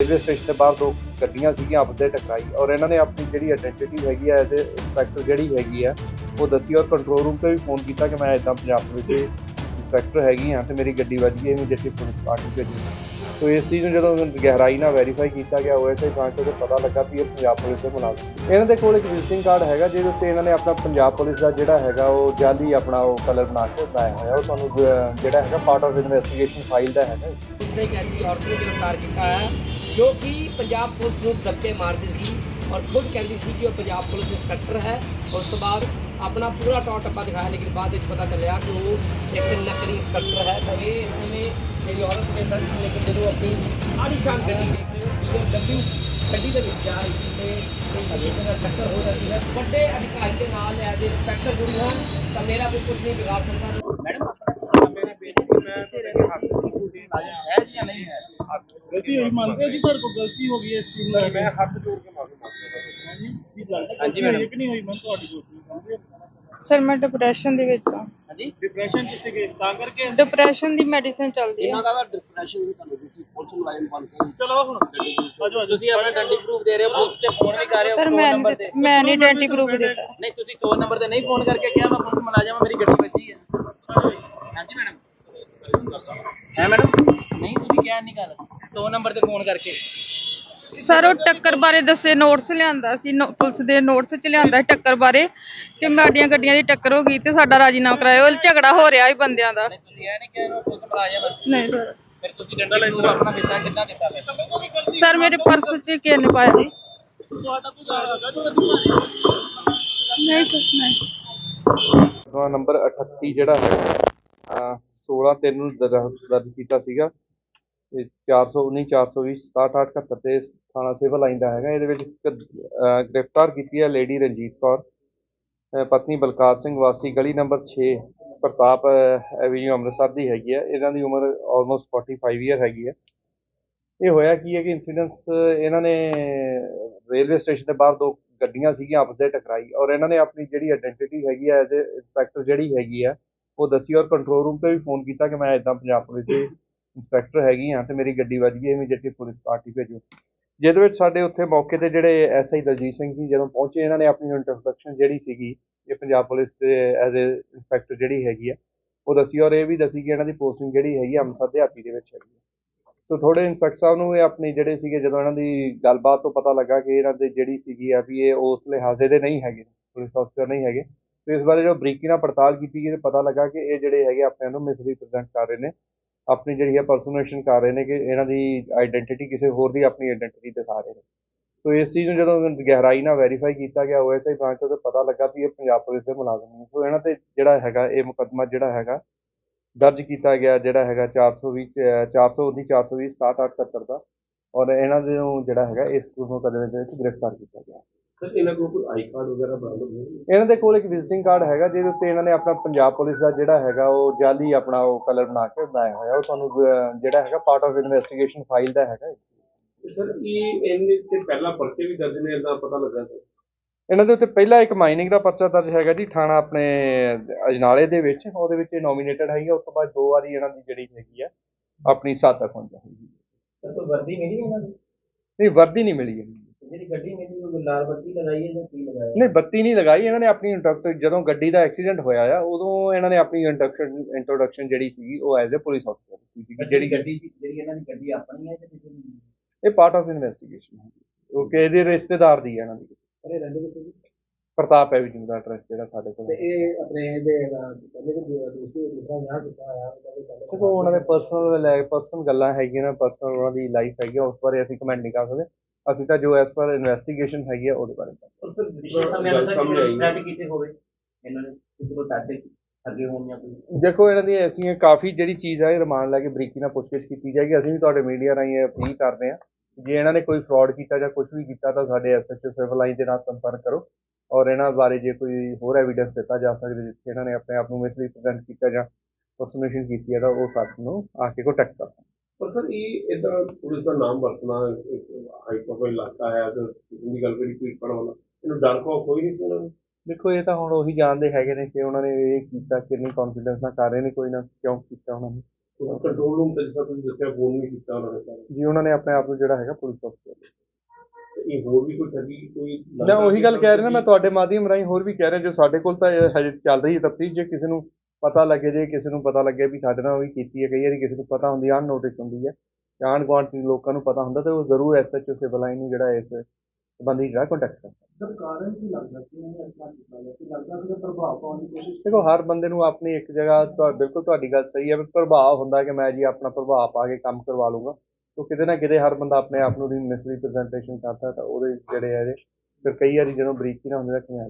Railway station ਦੇ ਬਾਹਰ ਦੋ ਗੱਡੀਆਂ ਸੀਗੀਆਂ, ਆਪਸ ਦੇ ਟਕਰਾਈ। ਔਰ ਇਹਨਾਂ ਨੇ ਆਪਣੀ ਜਿਹੜੀ ਆਇਡੈਂਟੀਟੀ ਹੈਗੀ ਆ ਐਜ਼ ਇੰਸਪੈਕਟਰ ਜਿਹੜੀ ਹੈਗੀ ਆ, ਉਹ ਦੱਸੀ ਔਰ ਕੰਟਰੋਲ ਰੂਮ ਤੇ ਵੀ ਫੋਨ ਕੀਤਾ ਕਿ ਮੈਂ ਇਦਾਂ ਪੰਜਾਬ ਪੁਲਿਸ ਦੇ ਇੰਸਪੈਕਟਰ ਹੈਗੀ ਆ ਤੇ ਮੇਰੀ ਗੱਡੀ ਵੱਜ ਗਈ ਇਮੀਡੀਏਟਲੀ ਪੁਲਿਸ ਪਾਰਟੀ ਭੇਜੀ। ਸੋ ਇਸ ਚੀਜ਼ ਨੂੰ ਜਦੋਂ ਗਹਿਰਾਈ ਨਾਲ ਵੈਰੀਫਾਈ ਕੀਤਾ ਗਿਆ ਓਐਸਆਈ ਜਾਂਚ ਤੋਂ ਪਤਾ ਲੱਗਾ ਵੀ ਇਹ ਪੰਜਾਬ ਪੁਲਿਸ ਦੇ ਮੁਲਾਜ਼ਮ ਇਹਨਾਂ ਦੇ ਕੋਲ ਇੱਕ ਵਿਜ਼ਿਟਿੰਗ ਕਾਰਡ ਹੈਗਾ, ਜਿਹਦੇ ਉੱਤੇ ਇਹਨਾਂ ਨੇ ਆਪਣਾ ਪੰਜਾਬ ਪੁਲਿਸ ਦਾ ਜਿਹੜਾ ਹੈਗਾ, ਉਹ ਜਾਲੀ ਆਪਣਾ ਉਹ ਕਲਰ ਬਣਾ ਕੇ ਬਣਾਇਆ ਹੋਇਆ। ਉਹ ਤੁਹਾਨੂੰ ਜਿਹੜਾ ਹੈਗਾ ਪਾਰਟ ਆਫ ਇਨਵੈਸਟੀਗੇਸ਼ਨ ਫਾਈਲ ਦਾ ਹੈਗਾ। ਉਸਨੇ ਇੱਕ ਔਰਤ ਨੂੰ ਗ੍ਰਿਫਤਾਰ ਕੀਤਾ ਹੈ। ਜੋ ਕਿ ਪੰਜਾਬ ਪੁਲਿਸ ਨੂੰ ਧੱਕੇ ਮਾਰਦੀ ਸੀ ਔਰ ਖੁਦ ਕਹਿੰਦੀ ਸੀ ਕਿ ਉਹ ਪੰਜਾਬ ਪੁਲਿਸ ਇੰਸਪੈਕਟਰ ਹੈ। ਉਸ ਤੋਂ ਬਾਅਦ ਆਪਣਾ ਪੂਰਾ ਟੌਰ ਟੱਪਾ ਦਿਖਾਇਆ, ਲੇਕਿਨ ਬਾਅਦ ਵਿੱਚ ਪਤਾ ਚੱਲਿਆ ਕਿ ਉਹ ਇੱਕ ਨਕਲੀ ਇੰਸਪੈਕਟਰ ਹੈ। ਤਾਂ ਇਹ ਇਸਨੇ ਜਿਹੜੀ ਔਰਤ ਦੇ ਸਰ, ਲੇਕਿਨ ਜਦੋਂ ਆਪਣੀ ਆਲੀਸ਼ਾਨ ਗੱਡੀ BMW ਗੱਡੀ ਦੇ ਵਿੱਚ ਜਾ ਰਹੀ ਸੀ ਤੇ ਇਹ ਨਾਲ ਟੱਕਰ ਹੋ ਜਾਂਦੀ ਹੈ ਵੱਡੇ ਅਧਿਕਾਰੀ ਦੇ ਨਾਲ ਐਜ਼ ਇੰਸਪੈਕਟਰ ਜੁੜੀ ਹੋਣ ਤਾਂ ਮੇਰਾ ਵੀ ਕੁਝ ਨਹੀਂ ਵਿਗਾੜ ਸਕਦਾ। ਮੈਡਮ ਮੇਰਾ ਬੇਟੇ ਦੀ ਮੈਂ ਤੇਰੇ ਹੱਥ ਦੀ ਹੈ ਜਾਂ ਨਹੀਂ ਹੈ ਗਲਤੀ ਹੋਈ ਮੰਨਦੇ ਹੋ ਜੀ? ਤੁਹਾਡੇ ਕੋਲ ਗਲਤੀ ਹੋ ਗਈ ਇਸ ਨਾਲ। ਮੈਂ ਹੱਥ ਜੋੜ ਕੇ ਮਾਫੀ ਮੰਗਦਾ ਹਾਂਜੀ ਕੀ ਲੱਗਦਾ ਕਿ ਨਹੀਂ ਹੋਈ? ਮੈਂ ਤੁਹਾਡੀ ਗਲਤੀ ਮੰਨਦੇ ਹੋ। ਸਰ ਮੈਂ ਡਿਪਰੈਸ਼ਨ ਦੇ ਵਿੱਚ ਆ ਹਾਂਜੀ? ਡਿਪਰੈਸ਼ਨ ਕਿਸੇ ਕੇ ਤਾਂ ਕਰਕੇ? ਡਿਪਰੈਸ਼ਨ ਦੀ ਮੈਡੀਸਿਨ ਚੱਲਦੀ ਇਹਨਾਂ ਆ ਦਾ ਡਿਪਰੈਸ਼ਨ ਵੀ ਤੁਹਾਨੂੰ ਤੁਸੀਂ ਪੁਲਿਸ ਮੁਲਾਜ਼ਮ ਬਣ ਕੇ ਚਲੋ ਹੁਣ ਆਜੋ ਆਜੋ। ਤੁਸੀਂ ਆਪਣਾ ਡੰਡੀ ਪ੍ਰੂਫ ਦੇ ਰਹੇ ਹੋ ਬੂਥ ਤੇ ਫੋਨ ਵੀ ਕਰ ਰਹੇ ਹੋ ਸਰ ਮੈਂ ਮੈਂ ਨਹੀਂ ਆਇਡੈਂਟੀ ਪ੍ਰੂਫ ਦਿੱਤਾ। ਨਹੀਂ ਤੁਸੀਂ ਫੋਨ ਨੰਬਰ ਤੇ ਨਹੀਂ ਫੋਨ ਕਰਕੇ ਕਿਹਾ ਮੈਂ ਪੁਲਿਸ ਮੁਲਾਜ਼ਮ ਹਾਂ ਮੇਰੀ ਗੱਡੀ ਵੱਜੀ ਹੈ। 2 ਨੰਬਰ ਤੇ ਫੋਨ ਕਰਕੇ। ਸਰ ਉਹ ਟੱਕਰ ਬਾਰੇ ਦੱਸੇ ਨੋਟਸ ਲਿਆਂਦਾ ਸੀ ਪੁਲਿਸ ਦੇ ਨੋਟਸ ਚ ਲਿਆਂਦਾ ਟੱਕਰ ਬਾਰੇ ਕਿ ਸਾਡੀਆਂ ਗੱਡੀਆਂ ਦੀ ਟੱਕਰ ਹੋ ਗਈ ਤੇ ਸਾਡਾ ਰਾਜੀਨਾਮਾ ਕਰਾਇਆ। ਉਹ ਝਗੜਾ ਹੋ ਰਿਹਾ ਸੀ ਬੰਦਿਆਂ ਦਾ। ਸਰ। ਮੇਰੇ ਪਰਸ ਚ ਕਿਸੇ ਨੇ? ਪਾਇਆ ਜੀ ਨਹੀਂ ਸਰ ਨਹੀਂ। ਨੰਬਰ 38 ਜਿਹੜਾ ਹੈ 16 ਤਿੰਨ ਨੂੰ ਦਰਜ ਕੀਤਾ ਸੀਗਾ। ਤੇ 419 420 6778 ਤੇ ਥਾਣਾ ਸਿਵਲ ਲਾਈਨ ਦਾ ਹੈਗਾ। ਇਹਦੇ ਵਿੱਚ ਇੱਕ ਅਹ, ਗ੍ਰਿਫਤਾਰ ਕੀਤੀ ਹੈ ਲੇਡੀ ਰਣਜੀਤ ਕੌਰ ਅਹ, ਪਤਨੀ ਬਲਕਾਰ ਸਿੰਘ ਵਾਸੀ ਗਲੀ ਨੰਬਰ 6 ਪ੍ਰਤਾਪ ਐਵੀਨਿਊ ਅੰਮ੍ਰਿਤਸਰ ਦੀ ਹੈਗੀ ਹੈ। ਇਹਨਾਂ ਦੀ ਉਮਰ ਆਲਮੋਸਟ 45 ਇਅਰ ਹੈਗੀ ਹੈ। ਇਹ ਹੋਇਆ ਕੀ ਹੈ ਕਿ ਇਨਸੀਡੈਂਟਸ ਇਹਨਾਂ ਨੇ ਰੇਲਵੇ ਸਟੇਸ਼ਨ ਦੇ ਬਾਹਰ ਦੋ ਗੱਡੀਆਂ ਸੀਗੀਆਂ ਆਪਸ ਦੇ ਟਕਰਾਈ ਔਰ ਇਹਨਾਂ ਨੇ ਆਪਣੀ ਜਿਹੜੀ ਆਇਡੈਂਟੀਟੀ ਹੈਗੀ ਹੈ ਐਜ਼ ਇੰਸਪੈਕਟਰ ਜਿਹੜੀ ਹੈਗੀ ਆ ਉਹ ਦੱਸੀ ਔਰ ਕੰਟਰੋਲ ਰੂਮ ਤੇ ਵੀ ਫੋਨ ਕੀਤਾ ਕਿ ਮੈਂ ਇਦਾਂ ਪੰਜਾਬ ਪੁਲਿਸ ਦੇ ਇੰਸਪੈਕਟਰ ਹੈਗੀ ਆ ਤੇ ਮੇਰੀ ਗੱਡੀ ਵੱਜ ਗਈ ਇਮੀਡੀਏਟਲੀ ਪੁਲਿਸ ਪਾਰਟੀ ਭੇਜੋ। ਜਿਹਦੇ ਵਿੱਚ ਸਾਡੇ ਉੱਥੇ ਮੌਕੇ ਤੇ ਜਿਹੜੇ ਐਸਆਈ ਦਲਜੀਤ ਸਿੰਘ ਜੀ ਜਦੋਂ ਪਹੁੰਚੇ, ਇਹਨਾਂ ਨੇ ਆਪਣੀ ਇੰਟਰੋਡਕਸ਼ਨ ਜਿਹੜੀ ਸੀਗੀ, ਇਹ ਪੰਜਾਬ ਪੁਲਿਸ ਦੇ ਐਜ਼ ਇੰਸਪੈਕਟਰ ਜਿਹੜੀ ਹੈਗੀ ਆ, ਉਹ ਦੱਸੀ ਔਰ ਇਹ ਵੀ ਦੱਸੀ ਕਿ ਇਹਨਾਂ ਦੀ ਪੋਸਟਿੰਗ ਜਿਹੜੀ ਹੈਗੀ ਆ ਅੰਮ੍ਰਿਤਸਰ ਦਿਹਾਤੀ ਦੇ ਵਿੱਚ ਹੈਗੀ ਆ। ਸੋ ਥੋੜੇ ਇੰਸਪੈਕਟਰ ਸਾਹਿਬ ਨੂੰ ਇਹ ਆਪਣੀ ਜਿਹੜੇ ਸੀਗੇ, ਜਦੋਂ ਇਹਨਾਂ ਦੀ ਗੱਲਬਾਤ ਤੋਂ ਪਤਾ ਲੱਗਾ ਕਿ ਇਹਨਾਂ ਦੇ ਜਿਹੜੀ ਸੀਗੀ ਆ ਵੀ ਇਹ ਉਸ ਲਿਹਾਜ਼ੇ ਦੇ ਨਹੀਂ ਹੈਗੇ, ਪੁਲਿਸ ਅਫਸਰ ਨਹੀਂ ਹੈਗੇ, ਤੇ ਇਸ ਬਾਰੇ ਜੋ ਬਰੀਕੀ ਨਾਲ ਪੜਤਾਲ ਕੀਤੀ ਗਈ, ਤੇ ਪਤਾ ਲੱਗਾ ਕਿ ਇਹ ਜਿਹੜੇ ਹੈਗੇ ਆਪਣੇ ਨੂੰ ਮਿਸਰੀਪ੍ਰੈਜ਼ੈਂਟ ਕਰ ਰਹੇ ਨੇ। ਆਪਣੀ ਜਿਹੜੀ ਹੈ ਪਰਸਨੇਸ਼ਨ ਕਰ ਰਹੇ ਨੇ ਕਿ ਇਹਨਾਂ ਦੀ ਆਇਡੈਂਟੀਟੀ ਕਿਸੇ ਹੋਰ ਦੀ ਆਪਣੀ ਆਇਡੈਂਟੀਟੀ ਦਿਖਾ ਰਹੇ ਨੇ। ਸੋ ਇਸ ਚੀਜ਼ ਨੂੰ ਜਦੋਂ ਗਹਿਰਾਈ ਨਾਲ ਵੈਰੀਫਾਈ ਕੀਤਾ ਗਿਆ ਓਐਸਆਈ ਜਾਂਚ ਤੋਂ ਪਤਾ ਲੱਗਾ ਵੀ ਇਹ ਪੰਜਾਬ ਪੁਲਿਸ ਦੇ ਮੁਲਾਜ਼ਮ ਨੇ। ਸੋ ਇਹਨਾਂ ਤੇ ਜਿਹੜਾ ਹੈਗਾ, ਇਹ ਮੁਕੱਦਮਾ ਜਿਹੜਾ ਹੈਗਾ, ਦਰਜ ਕੀਤਾ ਗਿਆ, ਜਿਹੜਾ ਹੈਗਾ 420 ਚ- 419 420 6778 ਦਾ ਔਰ ਇਹਨਾਂ ਦੇ ਨੂੰ ਜਿਹੜਾ ਹੈਗਾ, ਇਸ ਮੁਕੱਦਮੇ ਦੇ ਵਿੱਚ ਗ੍ਰਿਫਤਾਰ ਕੀਤਾ ਗਿਆ। ਸਰ ਇਹਨਾਂ ਕੋਲ ਕੋਈ ਆਈ ਕਾਰਡ ਵਗੈਰਾ ਬਰਾਮਦ ਹੋਏ ਇਹਨਾਂ ਦੇ ਕੋਲ ਇੱਕ ਵਿਜ਼ਿਟਿੰਗ ਕਾਰਡ ਹੈਗਾ ਜਿਹਦੇ ਉੱਤੇ ਇਹਨਾਂ ਨੇ ਆਪਣਾ ਪੰਜਾਬ ਪੁਲਿਸ ਦਾ ਜਿਹੜਾ ਹੈਗਾ ਉਹ ਜਾਲੀ ਆਪਣਾ ਉਹ ਕਲਰ ਬਣਾ ਕੇ ਬਣਾਇਆ ਹੋਇਆ। ਉਹ ਤੁਹਾਨੂੰ ਅਹ, ਜਿਹੜਾ ਹੈਗਾ ਪਾਰਟ ਆਫ ਇਨਵੈਸਟੀਗੇਸ਼ਨ ਫਾਈਲ ਦਾ ਹੈਗਾ ਸਰ ਇਹ ਇਹਨੇ ਤੇ ਪਹਿਲਾਂ ਪਰਚੇ ਵੀ ਦਰਜ ਨੇ ਇਦਾਂ ਪਤਾ ਲੱਗਾ ਸਰ? ਇਹਨਾਂ ਦੇ ਉੱਤੇ ਪਹਿਲਾ ਇੱਕ ਮਾਈਨਿੰਗ ਦਾ ਪਰਚਾ ਦਰਜ ਹੈਗਾ ਜੀ ਥਾਣਾ ਆਪਣੇ ਅਜਨਾਲੇ ਦੇ ਵਿੱਚ। ਉਹਦੇ ਵਿੱਚ ਨੋਮੀਨੇਟਡ ਹੈਗੀ ਆ, ਉਸ ਤੋਂ ਬਾਅਦ ਦੋ ਵਾਰੀ ਇਹਨਾਂ ਦੀ ਜਿਹੜੀ ਹੈਗੀ ਆ ਆਪਣੀ ਸਾਥਕ ਹੋਣੀ ਹੈਗੀ ਸਰ ਕੋਈ ਵਰਦੀ ਮਿਲੀ ਇਹਨਾਂ ਨੂੰ? ਨਹੀਂ ਵਰਦੀ ਨਹੀਂ ਮਿਲੀ ਹੈਗੀ ਜਿਹੜੀ ਗੱਡੀ ਮਿਲੀ ਉਹ ਲਾਲ ਬੱਤੀ ਲਗਾਈ ਹੈ ਜਾਂ ਕੀ ਲਗਾਇਆ? ਨਹੀਂ ਬੱਤੀ ਨਹੀਂ ਲਗਾਈ ਇਹਨਾਂ ਨੇ ਆਪਣੀ ਇੰਟਰੋਡਕਸ਼ਨ ਜਦੋਂ ਗੱਡੀ ਦਾ ਐਕਸੀਡੈਂਟ ਹੋਇਆ ਆ ਉਦੋਂ ਇਹਨਾਂ ਨੇ ਆਪਣੀ ਇੰਟਰੋਡਕਸ਼ਨ ਇੰਟਰੋਡਕਸ਼ਨ ਜਿਹੜੀ ਸੀਗੀ ਉਹ ਐਜ਼ ਅ ਪੁਲਿਸ ਅਫਸਰ ਕੀਤੀ ਜਿਹੜੀ ਗੱਡੀ ਸੀ ਜਿਹੜੀ ਇਹਨਾਂ ਦੀ ਗੱਡੀ ਆਪਣੀ ਹੈ ਜਾਂ ਕਿਸੇ ਦੀ? ਇਹ ਪਾਰਟ ਆਫ ਇਨਵੈਸਟੀਗੇਸ਼ਨ ਹੈ। ਉਹ ਇਹਦੇ ਰਿਸ਼ਤੇਦਾਰ ਦੀ ਹੈ ਇਹਨਾਂ ਦੀ ਅਰੇ ਰਹਿੰਦੇ ਕਿੱਥੇ ਜੀ ਪ੍ਰਤਾਪ ਐਵੀਨਿਊ ਦਾ ਐਡਰੈਸ ਜਿਹੜਾ ਸਾਡੇ ਕੋਲ ਤੇ ਹੈ। ਇਹ ਆਪਣੇ ਕਹਿੰਦੇ ਕਿ ਦੂਸਰੀ ਦੂਸਰਾ ਵਿਆਹ ਕੀਤਾ ਹੋਇਆ ਉਹਦਾ ਵੀ ਪਹਿਲੇ ਉਹਨਾਂ ਦੇ ਪਰਸਨਲ ਲੈ ਪਰਸਨਲ ਗੱਲਾਂ ਹੈਗੀਆਂ ਨੇ ਪਰਸਨਲ ਉਹਨਾਂ ਦੀ ਲਾਈਫ ਹੈਗੀ ਉਸ ਬਾਰੇ ਅਸੀਂ ਕਮੈਂਟ ਨਹੀਂ ਕਰ ਸਕਦੇ। ਅਸੀਂ ਤਾਂ ਜੋ ਐਸ ਪਰ ਇਨਵੈਸਟੀਗੇਸ਼ਨ ਹੈਗੀ ਆ ਉਹਦੇ ਬਾਰੇ ਦੱਸ ਸਕਦੇ ਸਰ ਪਿਛਲੇ ਸਮੇਂ ਆਈ ਥ੍ਰੈਟ ਕੀਤੇ ਹੋਵੇ ਇਹਨਾਂ ਨੇ ਕਿਸੇ ਕੋਲ ਪੈਸੇ ਅੱਗੇ ਹੋਣ ਜਾਂ ਕੋਈ। ਦੇਖੋ ਇਹਨਾਂ ਦੀ ਅਸੀਂ ਕਾਫੀ ਜਿਹੜੀ ਚੀਜ਼ ਹੈ ਇਹ ਰਿਮਾਂਡ ਲੈ ਕੇ ਬਰੀਕੀ ਨਾਲ ਪੁੱਛਗਿੱਛ ਕੀਤੀ ਜਾਏਗੀ। ਅਸੀਂ ਵੀ ਤੁਹਾਡੇ ਮੀਡੀਆ ਰਾਹੀਂ ਇਹ ਅਪੀਲ ਕਰਦੇ ਹਾਂ ਜੇ ਇਹਨਾਂ ਨੇ ਕੋਈ ਫਰਾਡ ਕੀਤਾ ਜਾਂ ਕੁਝ ਵੀ ਕੀਤਾ ਤਾਂ ਸਾਡੇ ਐਸਐਚਓ ਸਿਵਲ ਲਾਈਨ ਦੇ ਨਾਲ ਸੰਪਰਕ ਕਰੋ ਔਰ ਇਹਨਾਂ ਬਾਰੇ ਜੇ ਕੋਈ ਹੋਰ ਐਵੀਡੈਂਸ ਦਿੱਤਾ ਜਾ ਸਕਦਾ ਜਿੱਥੇ ਇਹਨਾਂ ਨੇ ਆਪਣੇ ਆਪ ਨੂੰ ਮਿਸਰੀਪ੍ਰੈਜ਼ੈਂਟ ਕੀਤਾ ਜਾਂ ਪਰਸਨੇਸ਼ਨ ਕੀਤੀ ਹੈ ਤਾਂ ਉਹ ਸਾਡੇ ਨੂੰ ਆ ਕੇ ਕੰਟੈਕਟ ਕਰ ਸਕਦਾ ਪਰ ਸਰ ਇਹ ਇਦਾਂ ਪੁਲਿਸ ਦਾ ਨਾਮ ਵਰਤਣਾ ਇੱਕ ਹਾਈ ਪ੍ਰੋਫਾਈਲ ਇਲਾਕਾ ਹੈ ਤੇ ਦੀ ਗੱਲ ਕਰੀ ਕੋਈ ਪੜ ਵਾਲਾ ਇਹਨੂੰ ਡਰ ਕੋ ਕੋਈ ਨਹੀਂ ਸੀ ਇਹਨਾਂ ਨੂੰ। ਦੇਖੋ ਇਹ ਤਾਂ ਹੁਣ ਉਹੀ ਜਾਣਦੇ ਹੈਗੇ ਨੇ ਕਿ ਉਹਨਾਂ ਨੇ ਇਹ ਕੀਤਾ ਕਿੰਨੀ ਕੌਨਫੀਡੈਂਸ ਨਾਲ ਕਰ ਰਹੇ ਨੇ ਕੋਈ ਨਾ ਕਿਉਂ ਕੀਤਾ ਉਹਨਾਂ ਨੇ। ਕੰਟਰੋਲ ਰੂਮ ਤੇ ਜਿਸ ਤੁਸੀਂ ਦੱਸਿਆ ਫੋਨ ਵੀ ਕੀਤਾ ਉਹਨਾਂ ਨੇ। ਜੀ ਉਹਨਾਂ ਨੇ ਆਪਣੇ ਆਪ ਨੂੰ ਜਿਹੜਾ ਹੈਗਾ ਪੁਲਿਸ ਅਫਸਰ ਤੇ ਇਹ ਹੋਰ ਵੀ ਕੋਈ ਠੱਗੀ ਕੋਈ ਮੈਂ ਉਹੀ ਗੱਲ ਕਹਿ ਰਿਹਾ ਨਾ ਮੈਂ ਤੁਹਾਡੇ ਮਾਧਿਅਮ ਰਾਹੀਂ ਹੋਰ ਵੀ ਕਹਿ ਰਿਹਾ ਜੋ ਸਾਡੇ ਕੋਲ ਤਾਂ ਹਜੇ ਚੱਲ ਰਹੀ ਹੈ ਤਫਤੀਸ਼ ਜੇ ਕਿਸੇ ਨੂੰ ਪਤਾ ਲੱਗੇ ਜੇ ਕਿਸੇ ਨੂੰ ਪਤਾ ਲੱਗੇ ਵੀ ਸਾਡੇ ਨਾਲ ਵੀ ਕੀਤੀ ਹੈ ਕਈ ਵਾਰੀ ਕਿਸੇ ਨੂੰ ਪਤਾ ਹੁੰਦੀ ਹੈ ਨੋਟਿਸ ਹੁੰਦੀ ਹੈ। ਜਾਂ ਆਂਢ ਗੁਆਂਢ ਦੇ ਲੋਕਾਂ ਨੂੰ ਪਤਾ ਹੁੰਦਾ ਤੇ ਉਹ ਜ਼ਰੂਰ ਐਸਐਚਓ ਸਿਵਲ ਲਾਈਨ ਨੂੰ ਜਿਹੜਾ ਇਸ ਸੰਬੰਧੀ ਜਿਹੜਾ ਕੰਟੈਕਟ ਕਰਦਾ। ਸਰ ਕਾਰਨ ਕੀ ਲੱਗਦਾ ਕਿ ਉਹਨੇ ਇਸ ਤਰ੍ਹਾਂ ਕੀਤਾ? ਹੈ ਕਿ ਲੱਗਦਾ ਕਿ ਪ੍ਰਭਾਵ ਪਾਉਣ ਦੀ ਕੋਸ਼ਿਸ਼ ਦੇਖੋ ਹਰ ਬੰਦੇ ਨੂੰ ਆਪਣੀ ਇੱਕ ਜਗ੍ਹਾ ਤੁਹਾ ਬਿਲਕੁਲ ਤੁਹਾਡੀ ਗੱਲ ਸਹੀ ਹੈ ਵੀ ਪ੍ਰਭਾਵ ਹੁੰਦਾ ਕਿ ਮੈਂ ਜੀ ਆਪਣਾ ਪ੍ਰਭਾਵ ਪਾ ਕੇ ਕੰਮ ਕਰਵਾ ਲੂੰਗਾ ਤੋ ਕਿਤੇ ਨਾ ਕਿਤੇ ਹਰ ਬੰਦਾ ਆਪਣੇ ਆਪ ਨੂੰ ਦੀ ਮਿਸਰੀਪ੍ਰੈਜ਼ੈਂਟੇਸ਼ਨ ਕਰਦਾ ਤਾਂ ਉਹਦੇ ਜਿਹੜੇ ਹੈ ਇਹਦੇ ਫਿਰ ਕਈ ਵਾਰੀ ਜਦੋਂ ਬਰੀਕੀ ਨਾ ਹੁੰਦੀ ਤਾਂ ਕਿਵੇਂ ਆ